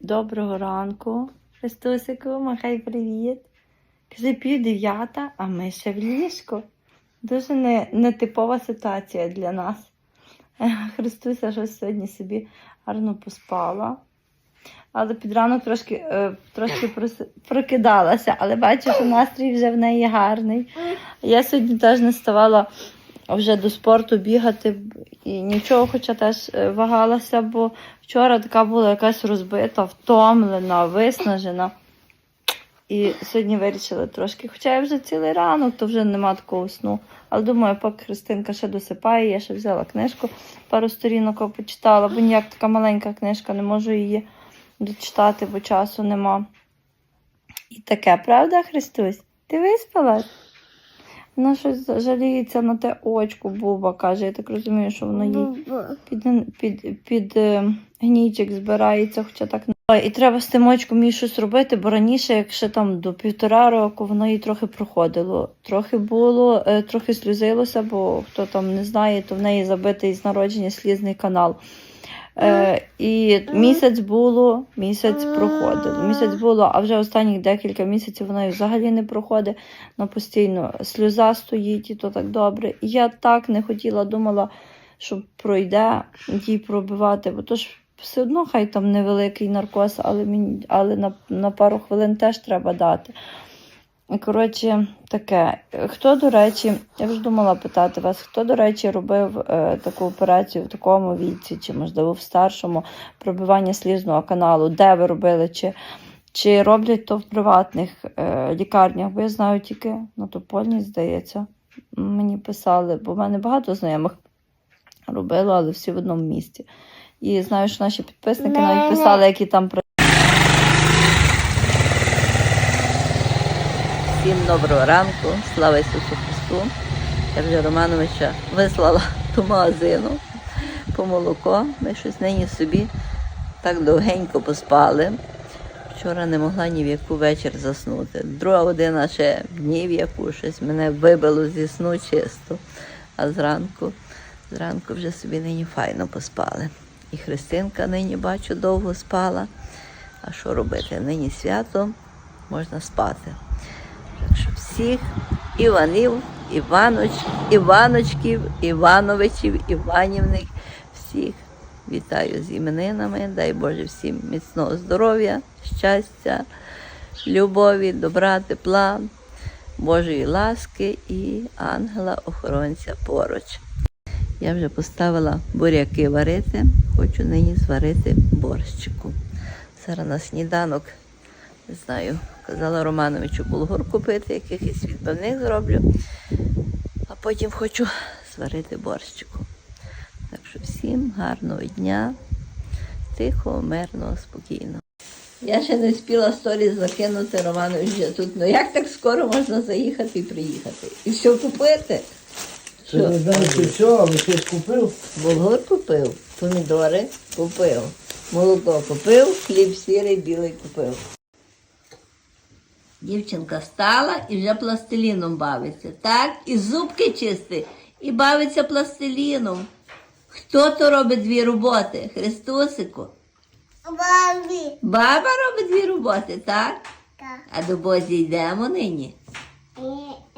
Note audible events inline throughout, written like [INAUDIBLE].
Доброго ранку, Христосику, махай привіт. Каже, пів дев'ята, а ми ще в ліжку. Дуже не, нетипова ситуація для нас. Христуся щось сьогодні собі гарно поспала. Але під ранок трошки, е, трошки прокидалася, але бачу, що настрій вже в неї гарний. Я сьогодні теж не ставала вже до спорту бігати і нічого, хоча теж е, вагалася, бо вчора така була якась розбита, втомлена, виснажена. І сьогодні вирішила трошки. Хоча я вже цілий ранок, то вже нема такого сну. Але думаю, поки Христинка ще досипає, я ще взяла книжку, пару сторінок почитала, бо ніяк така маленька книжка, не можу її дочитати, бо часу нема. І таке, правда, Христусь? Ти виспалась? Вона щось жаліється на те очко, Буба каже. Я так розумію, що воно їй під, під, під е, гнійчик збирається, хоча так не. І треба з тим очком їй щось робити, бо раніше, якщо там до півтора року, воно їй трохи проходило. Трохи було, е, трохи сльозилося, бо хто там не знає, то в неї забитий з народження слізний канал. Е, і місяць було, місяць проходило. Місяць було, а вже останні декілька місяців вона взагалі не проходить. Ну, постійно сльоза стоїть, і то так добре. І я так не хотіла, думала, що пройде їй пробивати, бо то ж все одно хай там невеликий наркоз, але, мені, але на, на пару хвилин теж треба дати. І, Коротше, таке. Хто, до речі, я вже думала питати вас, хто, до речі, робив е, таку операцію в такому віці, чи, можливо, в старшому пробивання слізного каналу, де ви робили, чи, чи роблять то в приватних е, лікарнях? Бо я знаю тільки на Топольній, здається, мені писали, бо в мене багато знайомих робили, але всі в одному місті. І знаю, що наші підписники навіть писали, які там Всім доброго ранку, слава Ісусу Христу. Я вже Романовича вислала до магазину по молоко. Ми щось нині собі так довгенько поспали. Вчора не могла ні в яку вечір заснути. Друга година ще ні в яку щось мене вибило зі сну чисто. А зранку, зранку вже собі нині файно поспали. І Христинка нині бачу довго спала. А що робити? Нині свято можна спати. Так що всіх Іванів, Іваноч, Іваночків, Івановичів, Іванівних, всіх вітаю з іменинами. Дай Боже всім міцного здоров'я, щастя, любові, добра, тепла, Божої ласки і ангела-охоронця поруч. Я вже поставила буряки варити, хочу нині зварити борщику. Зараз на сніданок не знаю, казала Романовичу булгур купити, якихось відбивних зроблю. А потім хочу зварити борщику. Так що всім гарного дня, тихого, мирного, спокійного. Я ще не спіла сторіс закинути Романович вже тут. Ну як так скоро можна заїхати і приїхати? І все купити? Ти не знаєш, що все, але щось купив. Булгур купив, помідори купив, молоко купив, хліб сірий, білий купив. Дівчинка встала і вже пластиліном бавиться. Так, і зубки чисти, і бавиться пластиліном. Хто то робить дві роботи? Христосику? Бабі. Баба робить дві роботи, так? Так. А до Бозі йдемо нині.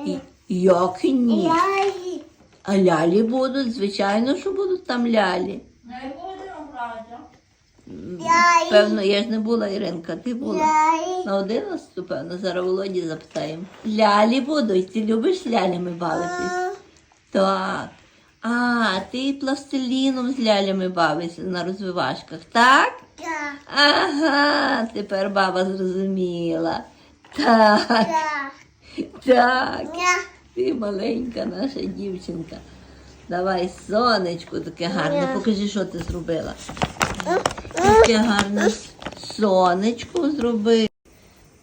І- І, як ні? Ї- А лялі будуть, звичайно, що будуть там лялі. я ї- Певно, я ж не була Іринка, ти була. На 11, певно, зараз Володі запитаємо. Лялі будуть, ти любиш лялями бавитись? Так. А, ти пластиліном з лялями бавишся на розвивашках, так? так, Ага, тепер баба зрозуміла. Так, так, так. Ти маленька наша дівчинка. Давай сонечко таке гарне. Покажи, що ти зробила. Таке гарне сонечко зроби.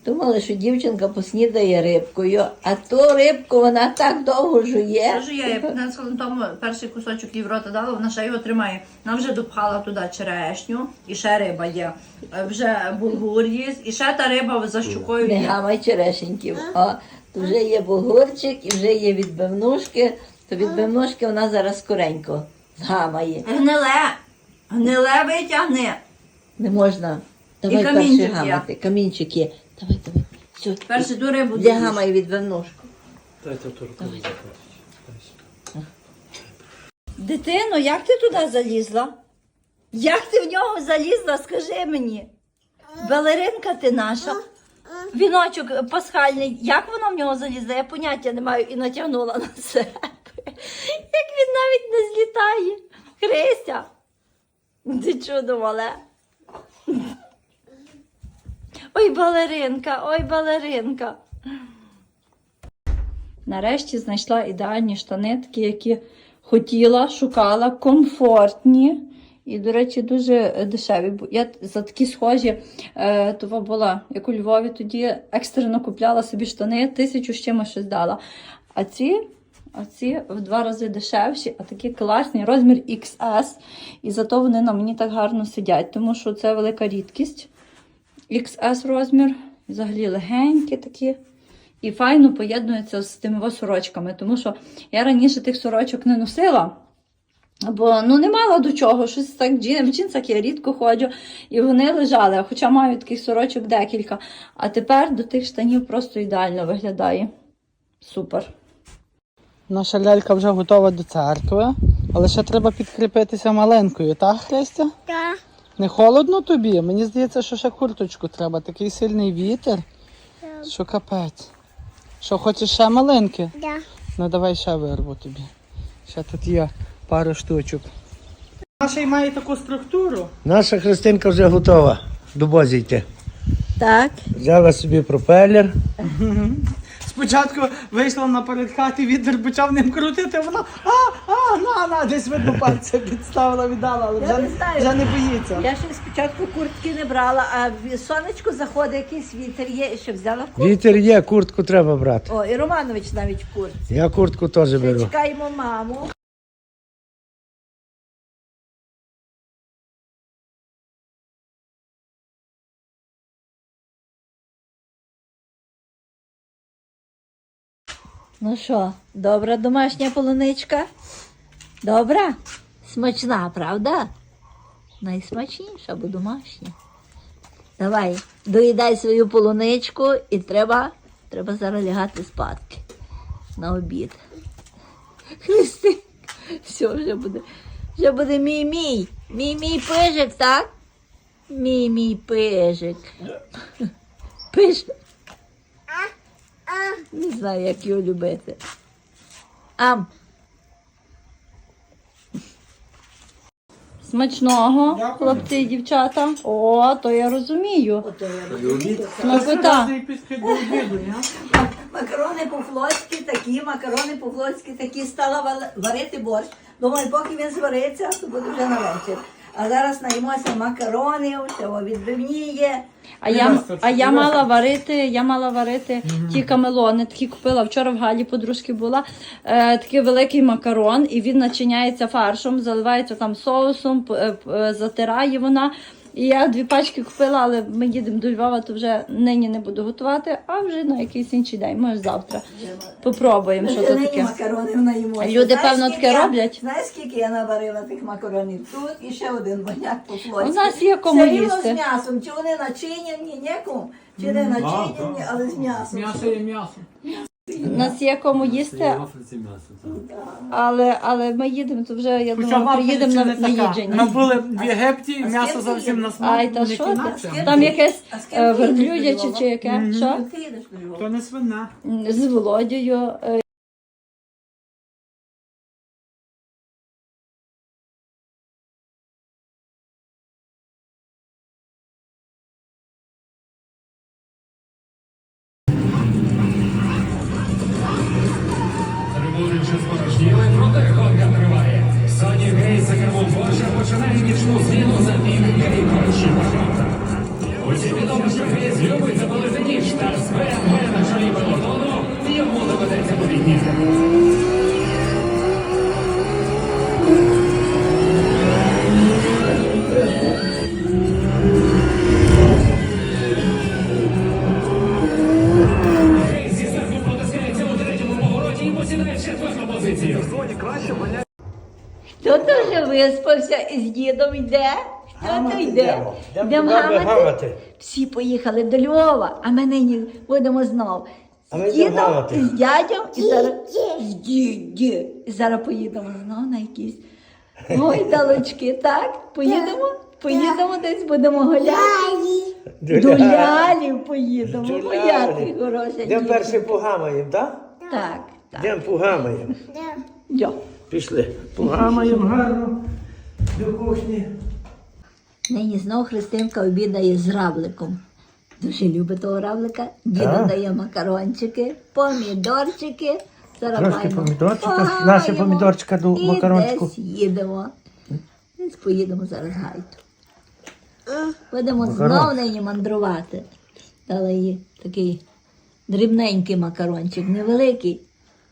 Думала, що дівчинка поснідає рибкою, а ту рибку вона так довго жує. Кажу я, я 15 хвилин тому перший кусочок їй в рота дала, вона ще його тримає. Вона вже допхала туди черешню, і ще риба є. Е, Вже булгур є, і ще та риба за щукою Не гамай черешеньків. О, то вже є бугурчик і вже є відбивнушки. То відбивнушки вона зараз скоренько згамає. Гниле, гниле витягни. Не можна Давай І камінчик є. гамати. Камінчик є. Давай, давай. Все. Перше ту рибу доїж. гамай відвернушку. Дайте ту руку. Дитино, як ти туди залізла? Як ти в нього залізла, скажи мені. Балеринка ти наша. Віночок пасхальний, як вона в нього залізла, я поняття не маю і натягнула на себе. [LAUGHS] Як він навіть не злітає. Христя, ти чудо мале. Ой, балеринка, ой, балеринка. Нарешті знайшла ідеальні штани, такі, які хотіла, шукала, комфортні. І, до речі, дуже дешеві. Я за такі схожі, е, того була, як у Львові, тоді екстрено купляла собі штани, тисячу з чимось щось дала. А ці, а ці в два рази дешевші, а такі класні, розмір XS. І зато вони на мені так гарно сидять, тому що це велика рідкість. XS розмір, взагалі легенькі такі. І файно поєднується з тими сорочками, тому що я раніше тих сорочок не носила, бо ну не мала до чого. Щось так в джинсах я рідко ходжу, і вони лежали, хоча маю таких сорочок декілька. А тепер до тих штанів просто ідеально виглядає. Супер. Наша лялька вже готова до церкви, але ще треба підкріпитися маленькою, так, Христя? Да. Не холодно тобі? Мені здається, що ще курточку треба. Такий сильний вітер, що капець. Що, хочеш ще маленьке? Да. Ну давай ще вирву тобі. Ще тут є пару штучок. Наша й має таку структуру. Наша Христинка вже готова до бозі йти. Так. Взяла собі пропелер. Спочатку вийшла наперед хати, вітер почав ним крутити, вона а, а, на, на, десь видно пальця підставила, віддала, але вже, вже не боїться. Я ще спочатку куртки не брала, а в сонечко заходить якийсь вітер є, що ще взяла куртку. Вітер є, куртку треба брати. О, і Романович навіть в куртці. Я куртку теж беру. чекаємо маму. Ну що, добра домашня полуничка? Добра? Смачна, правда? Найсмачніша, бо домашня. Давай, доїдай свою полуничку і треба, треба зараз лягати спадки на обід. Христи, все, вже буде. Вже буде мій мій. Мій мій пижик, так? Мій мій пижик. Пижик. Не знаю, як його любити. Ам. Смачного, хлопці і дівчата. О, то я розумію. Смакота. Макарони по-флотськи такі, макарони по-флотськи такі, стала варити борщ. Думаю, поки він звариться, то буде вже на вечір. А зараз наїмося макаронів, цього відбивні є. А я, а я мала варити, я мала варити ті камелони, такі купила вчора в Галі подружки була. Е, такий великий макарон, і він начиняється фаршом, заливається там соусом, е, е, затирає вона. І я дві пачки купила, але ми їдемо до Львова, то вже нині не буду готувати, а вже на якийсь інший день, може завтра. Попробуємо, що то Нині таке. Люди, певно, таке роблять? Знаєш, скільки я наварила тих макаронів? Тут і ще один баняк по-флотськи. У нас є кому Все рівно з м'ясом. Чи вони начинені, нікому, чи не начинені, але з м'ясом. М'ясо є м'ясо. У нас є кому їсти, але, але ми їдемо, то вже я думаю, приїдемо на, на Ми були в Єгипті, м'ясо зовсім на смак. Ай, та що Там якесь е, верблюдяче чи яке? Що? То не свина. З Володією. Позицію. Хто то вже виспався і з дідом йде? Йде. Йдемо гамати. Всі поїхали до Львова, а ми нині будемо знов. А З ми йдемо дідом, гамати. з дядям, і зараз з діді. І зараз поїдемо знов на якісь гойдалочки, так? Поїдемо? Поїдемо десь, будемо гуляти. До лялів поїдемо. До Моя лялів. ти хороша Йдемо дівчинка. перше погамаємо, так? Так, так. Йдемо погамаємо. Йо. Пішли. Погамаємо гарно до кухні. Нині знов Христинка обідає з равликом. Дуже любить того равлика. Діда Так. дає макарончики, помідорчики. Зараз Трошки маємо помідорчика, до і макарончику. десь їдемо. Десь поїдемо зараз гайту. Будемо Макарон. знов нині мандрувати. Дали їй такий дрібненький макарончик, невеликий.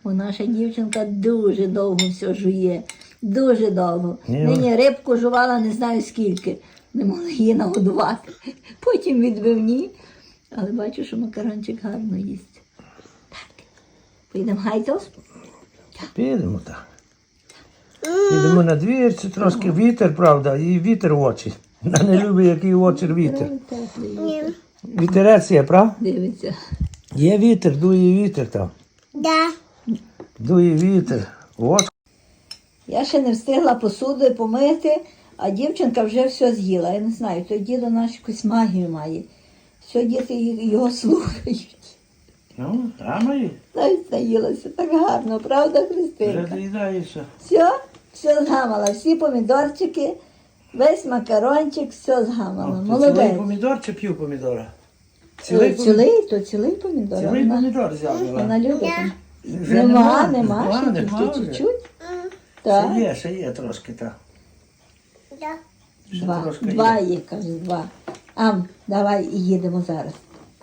Бо наша дівчинка дуже довго все жує. Дуже довго. Ні, Нині рибку жувала не знаю скільки. Не могли її нагодувати. Потім відбивні. Але бачу, що макарончик гарно їсть. Так. Поїдемо гайтос? Підемо так. Підемо на двірці, трошки вітер, правда, і вітер в очі. Вона [LAUGHS] не любить, який в очі вітер. Вітерець є, правда? Дивиться. Є вітер, дує вітер там. Да. Дує вітер. От. Я ще не встигла посудою помити, а дівчинка вже все з'їла. Я не знаю, той дідо наш якусь магію має. Все діти його слухають. Ну, там і. Навіть наїлася так гарно, правда, Вже Христинка? доїдаєшся. Все, все згамала, всі помідорчики, весь макарончик, все згамала. Цілий Молодець. помідор чи пів помідора? Цілий, помідор? цілий, то цілий помідор. Цілий вона, помідор взяла. вона любить. Вже Нема, нема, нема, нема, ще нема тільки вже. чуть-чуть. Ще Так. є, ще є трошки, так. Ще Два, трошки два є. каже, два. Ам, давай і їдемо зараз.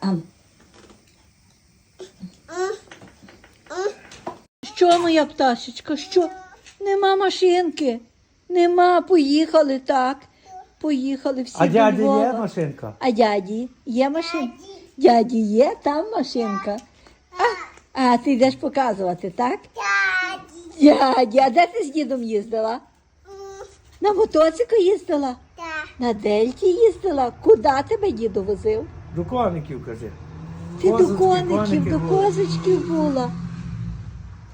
Ам. Що, моя пташечка, що? Нема машинки. Нема, поїхали, так. Поїхали всі А до дяді Львова. є машинка? А дяді є машинка? Дяді є, там машинка. А, а ти йдеш показувати, так? Дяді, а де ти з дідом їздила? На мотоцику їздила? Да. На дельті їздила. Куди тебе діду возив? До коників, кажи. Ти Козочки, до коників, до були. козочків була.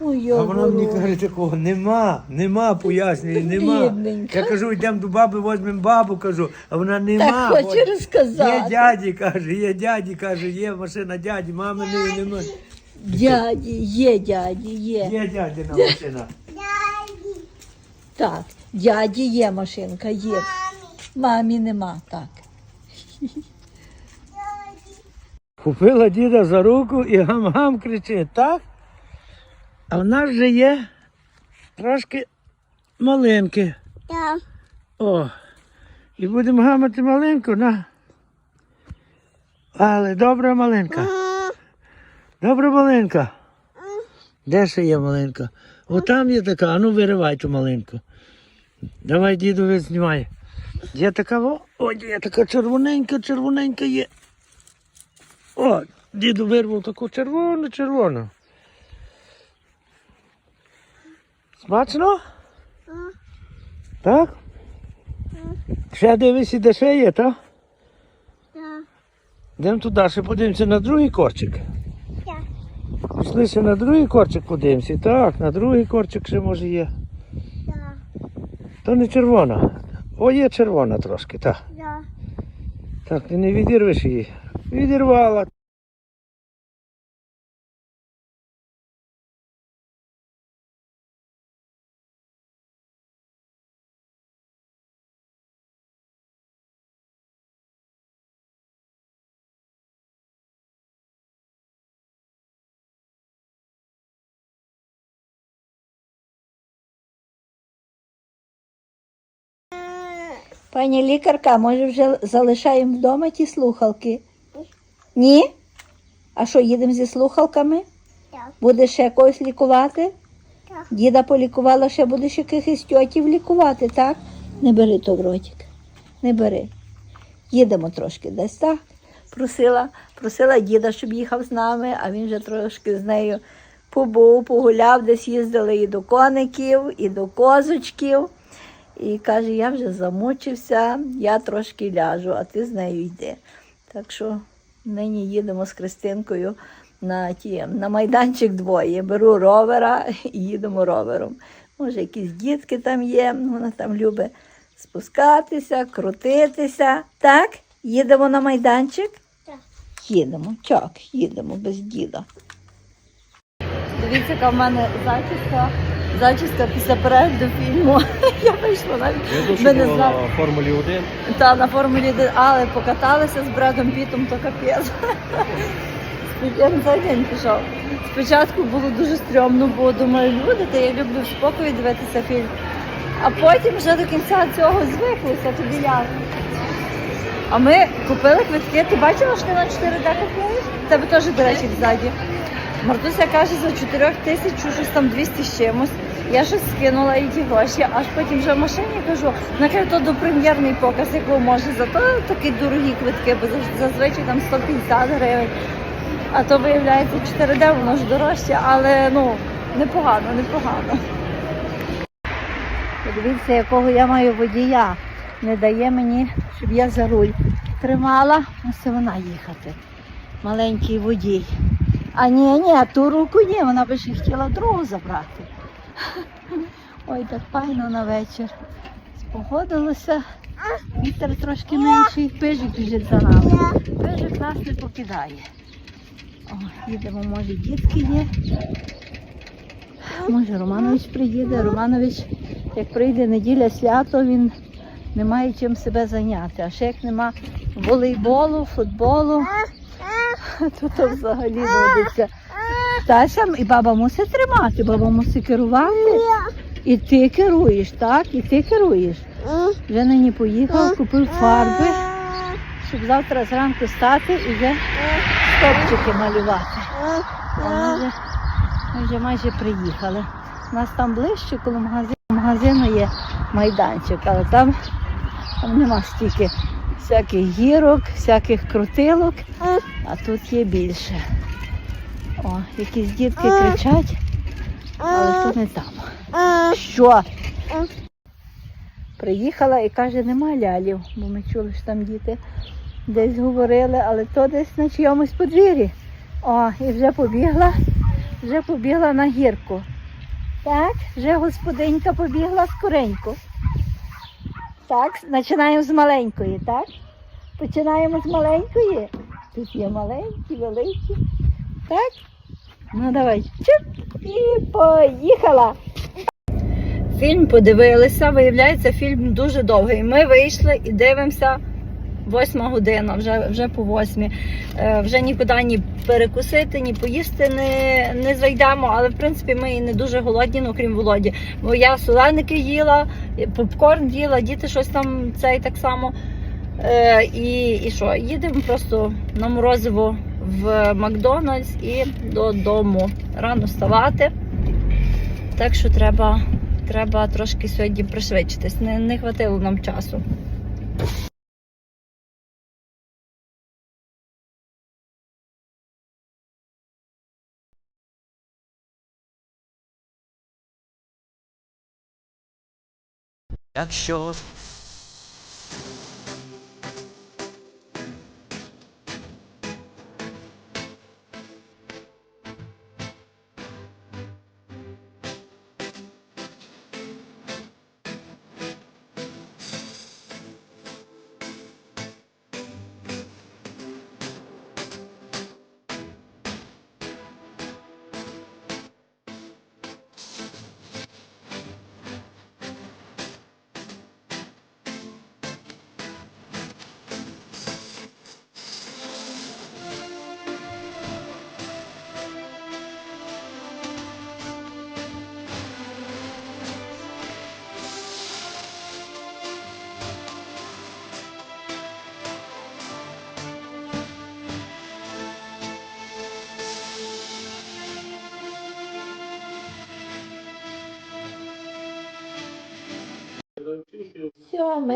Ой, А вона мені каже такого, нема, нема, пояснює, нема. Бідненька. Я кажу, йдемо до баби, візьмемо бабу, кажу, а вона нема. Так хоче От розказати. Є дяді, каже, є дяді, каже, є машина дяді, мами не нема. Дяді, є дяді, є. Є дядіна машина. Daddy. Так, дяді є машинка, є. Мамі нема, так. Купила діда за руку і гам-гам кричить, так? А в нас же є трошки малинки. Да. О, і будемо гамати малинку, на. Але добра малинка. Добра малинка. Де ще є малинка? О, там є така, а ну виривай ту малинку. Давай, діду, знімай. Є така, о, о, є така червоненька, червоненька є. О, діду вирвав таку червону, червону. Смачно? Так? Ще дивись, де ще є, так? Йдемо туди, ще подивимося на другий корчик. Так. Пішли ще на другий корчик подивимося. Так, на другий корчик ще може є. То не червона. О, є червона трошки, так. Да. Так, ти не відірвеш її. Відірвала. Пані лікарка, може вже залишаємо вдома ті слухалки? Ні? А що, їдемо зі слухалками? Так. Будеш ще когось лікувати? Так. Діда полікувала, ще будеш якихось тьотів лікувати, так? Не бери то в ротик. Не бери. Їдемо трошки десь, так? Просила, просила діда, щоб їхав з нами, а він вже трошки з нею побув, погуляв, десь їздили і до коників, і до козочків. І каже, я вже замучився, я трошки ляжу, а ти з нею йди. Так що нині їдемо з Христинкою на, ті, на майданчик двоє. Беру ровера і їдемо ровером. Може, якісь дітки там є, вона там любить спускатися, крутитися. Так? Їдемо на майданчик? Так. Їдемо, чок, їдемо без діда. Дивіться, яка в мене зачіска. Зачіска після перегляду фільму. [LAUGHS] Я вийшла навіть. Ми не на Формулі 1. Та на Формулі 1, але покаталися з Бредом Пітом, то капець. Я на цей день пішов. Спочатку було дуже стрьомно, бо думаю, люди, та я люблю в спокої дивитися фільм. А потім вже до кінця цього звиклися, тобі як. А ми купили квитки. Ти бачила, що ти на 4D купуєш? Тебе теж, до речі, ззаді. Мартуся каже, за 4 тисяч щось там 200 з чимось. Я щось скинула і ті гроші, аж потім вже в машині кажу, каже, то до прем'єрний показ, якого може, зато такі дорогі квитки, бо зазвичай там 150 гривень. А то виявляється 4D, воно ж дорожче, але ну непогано, непогано. Подивіться, якого я маю водія. Не дає мені, щоб я за руль тримала, мусить вона їхати. Маленький водій. А ні, ні, ту руку ні, вона би ще хотіла другу забрати. [LAUGHS] Ой, так файно на вечір. Спогодилося. Вітер трошки менший, пижик біжить за нами. Пижик нас не покидає. О, їдемо, може, дітки є. Може, Романович приїде. Романович, як прийде неділя свято, він не має чим себе зайняти. А ще як нема волейболу, футболу, [LAUGHS] то взагалі водиться. Тася і баба мусить тримати, баба мусить керувати. І ти керуєш, так? І ти керуєш. Вже нині поїхав, купив фарби, щоб завтра зранку стати і вже стопчики малювати. Ми вже, майже приїхали. У нас там ближче, коло магазину, магазину є майданчик, але там, там нема стільки всяких гірок, всяких крутилок, а тут є більше. О, якісь дітки кричать, але то не там. Що? Приїхала і каже, нема лялів, бо ми чули, що там діти десь говорили, але то десь на чийомусь подвір'ї. О, і вже побігла, вже побігла на гірку. Так, вже господинька побігла скоренько. Так, починаємо з маленької, так? Починаємо з маленької. Тут є маленькі, великі. Так? Ну давай. Чуп, і поїхала. Фільм подивилися, виявляється, фільм дуже довгий. Ми вийшли і дивимося восьма година, вже, вже по восьмій. Е, вже нікуди ні перекусити, ні поїсти не, не зайдемо, але в принципі ми і не дуже голодні, ну крім Володі. Бо я соленики їла, попкорн їла, діти щось там цей так само. Е, і, і що? Їдемо просто на морозиво в Макдональдс і додому. Рано вставати. Так що треба, треба трошки сьогодні пришвидшитись. Не, не хватило нам часу. Якщо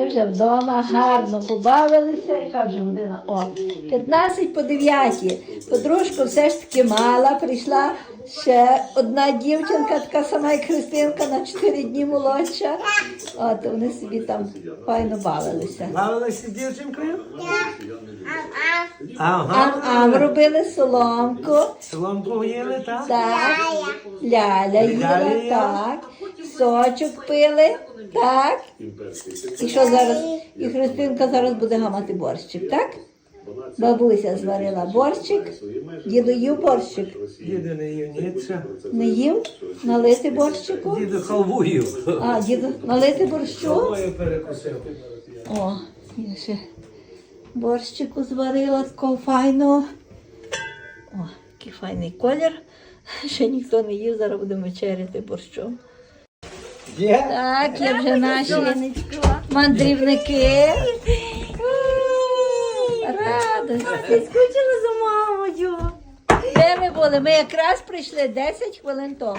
вже вдома гарно побавилися. Яка вже година? О, 15 по 9. Подружку все ж таки мала. Прийшла ще одна дівчинка, така сама, як Христинка, на 4 дні молодша. От вони собі там файно бавилися. Бавилися з дівчинкою? Ам-ам. Ага. Ам-ам робили соломку. Соломку їли, так? Так. Ляля їла, Ляля їла. так. Сочок пили, так. І що зараз? І Христинка зараз буде гамати борщик, так? Бабуся зварила борщик, діду їв борщик. Діду не їв нічого. Не їв? Налити борщику? Діду халву їв. А, діду, налити борщу? Халвою перекусив. О, я ще борщику зварила такого файного. О, який файний колір. Ще ніхто не їв, зараз будемо вечеряти борщом. Є? Так, є вже наші мандрівники. Радості. Скучила за мамою. Де ми були? Ми якраз прийшли 10 хвилин тому.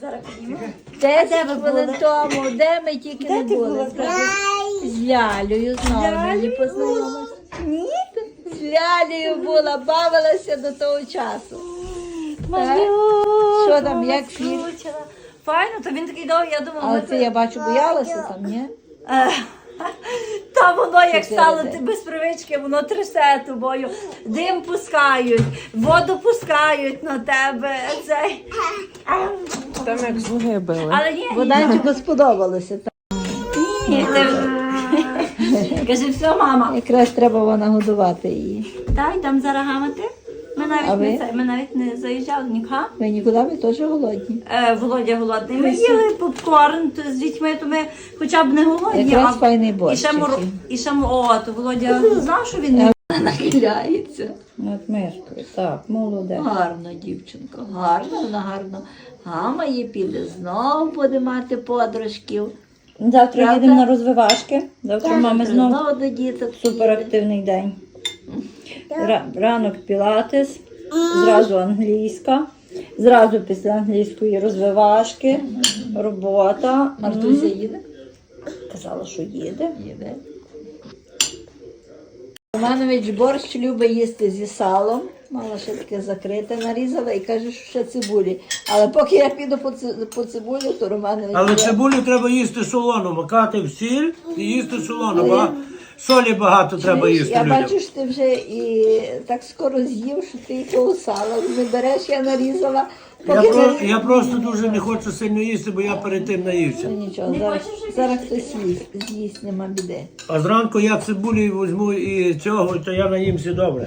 Зараз підіймо. 10 хвилин тому. Де ми тільки не були? З Лялею знову мені познайомилася. Ні? З Лялею була, бавилася до того часу. Так? Що там, як фільм? Скучила. Файно, то він такий довгий, я думала, Але це я бачу, боялася там, ні? Е, Та воно як стало ти без привички, воно трясе тобою. Дим пускають, воду пускають на тебе. Цей. Там як слуги били. Але ні, ні, Боданчику сподобалося. так. ні, ти... [LAUGHS] Каже, все, мама. Якраз треба було нагодувати її. Та йдемо зараз гамати. Ми навіть, А не, ви? це, ми навіть не заїжджали нікуди. Ви нікуди ви теж голодні. Е, Володя голодний. Ми їли попкорн то з дітьми, то ми хоча б не голодні. Якраз а- файний і ще, мор... який. і ще м- о, то Володя знав, що він не Нахиляється. Над мишкою, так, молодець. Гарно, дівчинко, гарно, вона гарно гамає, піде знову буде мати подружків. Завтра Правда? їдемо на розвивашки. Завтра мами знову Знову до діток. суперактивний день. Ра- Ранок пілатес, зразу англійська, зразу після англійської розвивашки, робота. Мартуся їде? Казала, що їде. Їде. Романович борщ любить їсти зі салом. Мала ще таке закрите, нарізала і каже, що ще цибулі. Але поки я піду по, ци- по цибулю, то Романович. Але буде- цибулю треба їсти солону, макати в сіль і їсти солону. Бага... Солі багато треба їсти Я людям. бачу, що ти вже і так скоро з'їв, що ти і того сала не береш, я нарізала. Я, Поки про... я просто дуже не хочу сильно їсти, бо я перед тим наївся. Ну, нічого, зараз, зараз хтось їсть, з'їсть, нема біди. А зранку я цибулі візьму і цього, то я наїмся добре.